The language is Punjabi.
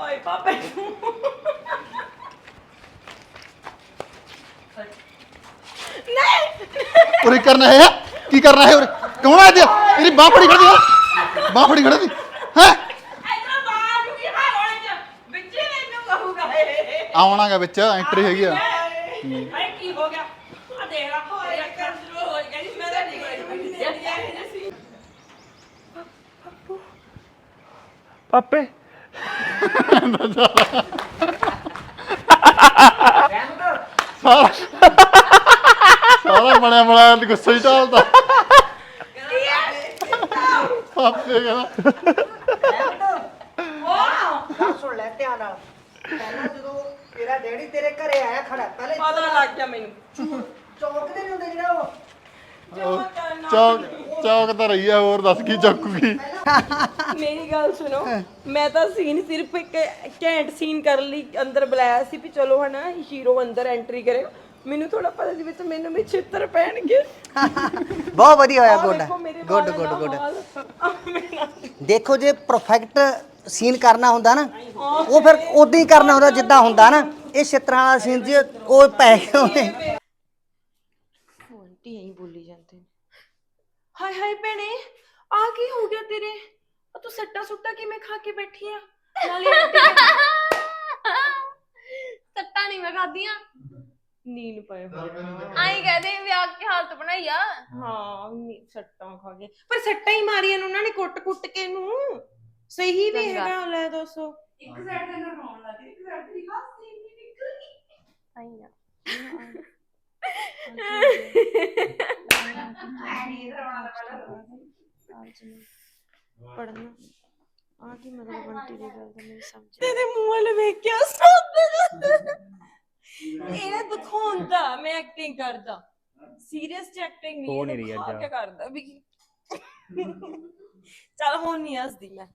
ਹਾਏ ਪਾਪੇ ਨਹੀਂ। ਉਰੇ ਕਰਨਾ ਹੈ ਕੀ ਕਰਨਾ ਹੈ ਉਰੇ? ਕੌਣ ਹੈ ਤੇ ਤੇਰੀ ਬਾਹ ਫੜੀ ਖੜੀ ਹੈ ਬਾਹ ਫੜੀ ਖੜੀ ਹੈ? ਇਧਰ ਬਾਹਰ ਨੂੰ ਕੀ ਹਾਲ ਹੋਣੇ ਚ। ਵਿੱਚੇ ਮੈਨੂੰ ਕਹੂਗਾ ਇਹ। ਆਉਣਾਗਾ ਵਿੱਚ ਐਂਟਰੀ ਹੈਗੀ ਆ। ਹਾਏ ਕੀ ਹੋ ਗਿਆ? ਆ ਦੇਖ ਲਾ। ਹੋਏ ਕਰ ਸ਼ੁਰੂ ਹੋ ਗਈ। ਮੈਂ ਤਾਂ ਨਹੀਂ ਗਈ ਪਾਪੇ ਸਾਰਾ ਸਾਰਾ ਬਣਿਆ ਬਣਾਇਆ ਗੁੱਸੇ ਹੀ ਢਾਲਦਾ। ਪਾਪੇ ਕਹਿੰਦਾ ਸੁਣ ਲੈ ਧਿਆਨ ਨਾਲ ਪਹਿਲਾਂ ਜਦੋਂ ਤੇਰਾ ਡੈਡੀ ਤੇਰੇ ਘਰੇ ਆਇਆ ਖੜਾ ਪਹਿਲੇ ਪਤਾ ਲੱਗ ਗਿਆ ਮੈਨੂੰ। ਚੌਂਕਦੇ ਨਹੀਂ ਹੁੰਦੇ ਜਿਹੜਾ ਉਹ। ਚੌਕ ਚੌਕ ਤਾਂ ਰਹੀ ਆ ਹੋਰ ਦੱਸ ਕੀ ਚੌਕੂਗੀ ਮੇਰੀ ਗੱਲ ਸੁਣੋ ਮੈਂ ਤਾਂ ਸੀਨ ਸਿਰਫ ਇੱਕ ਘੈਂਟ ਸੀਨ ਕਰਨ ਲਈ ਅੰਦਰ ਬੁਲਾਇਆ ਸੀ ਵੀ ਚਲੋ ਹਨਾ ਹੀਰੋ ਅੰਦਰ ਐਂਟਰੀ ਕਰੇ ਮੈਨੂੰ ਥੋੜਾ ਪਤਾ ਸੀ ਵਿੱਚ ਮੈਨੂੰ ਵੀ ਛਿੱਤਰ ਪੈਣਗੇ ਬਹੁਤ ਵਧੀਆ ਹੋਇਆ ਆਹ ਗੁੱਡ ਦੇਖੋ ਮੇਰੇ ਗੁੱਡ ਵਾਲਾਂ ਗੁੱਡ ਦਾ ਗੁੱਡ ਹਾਲ। ਆਹ ਮੇਰਾ- ਦੇਖੋ ਜੇ ਪਰਫੈਕਟ ਸੀਨ ਕਰਨਾ ਹੁੰਦਾ ਨਾ ਉਹ ਫਿਰ ਉਦਾਂ ਹੀ ਕਰਨਾ ਹੁੰਦਾ ਜਿੱਦਾਂ ਹੁੰਦਾ ਨਾ ਇਹ ਛਿੱਤਰਾਂ ਵਾਲਾ ਸੀਨ ਜੀ ਉਹ ਪੈ ਗਏ ਉਹਨੇ ਆਂਟੀ ਐਂ ਬੋਲੀ ਜਾਂਦੇ ਨੇ ਹਾਏ ਹਾਏ ਭੈਣੇ ਆ ਕੀ ਹੋ ਗਿਆ ਤੇਰੇ? ਆ ਤੂੰ ਸੱਟਾ ਸੁੱਟਾ ਕਿਵੇਂ ਖਾ ਕੇ ਬੈਠੀ ਆ? ਨਾਲੇ ਆਂਟੀ ਸੱਟਾਂ ਨਹੀਂ ਮੈਂ ਖਾਦੀਆਂ ਨੀਲ ਪਏ ਹੋਏ ਆਈ ਕਹਦੇ ਵਿਆਹ ਕੀ ਹਾਲਤ ਬਣਾਈ ਆ। ਹਾਂ ਨੀ- ਸੱਟਾਂ ਖਾ ਗਏ ਪਰ ਸੱਟਾਂ ਹੀ ਮਾਰੀਆਂ ਨੇ ਉਹਨਾਂ ਨੇ ਕੁੱਟ-ਕੁੱਟ ਕੇ ਨੂੰ। ਸਹੀ ਵੀ ਚੰਗਾ। ਹੈਗਾ ਲੈ ਦੱਸੋ। ਆਈ ਆ। ਪੜਨਾ ਆ ਕੀ ਮਤਲਬ ਬੰਟੀ ਦੀ ਗੱਲ ਦਾ ਮੈਨੂੰ ਸਮਝ ਤੇਰੇ ਮੂੰਹ ਵੱਲ ਵੇਖ ਕੇ ਹੱਸਦਾ ਇਹ ਦਿਖਾਉਂਦਾ ਮੈਂ ਐਕਟਿੰਗ ਕਰਦਾ। ਸੀਰੀਅਸ ਐਕਟਿੰਗ ਨਹੀਂ ਹੋ ਨਹੀਂ ਰਹੀ ਦਿਖਾ ਅੱਜ। ਕੇ ਕਰਦਾ ਵੀ ਚੱਲ ਹੁਣ ਨਹੀਂ ਹੱਸਦੀ ਮੈਂ।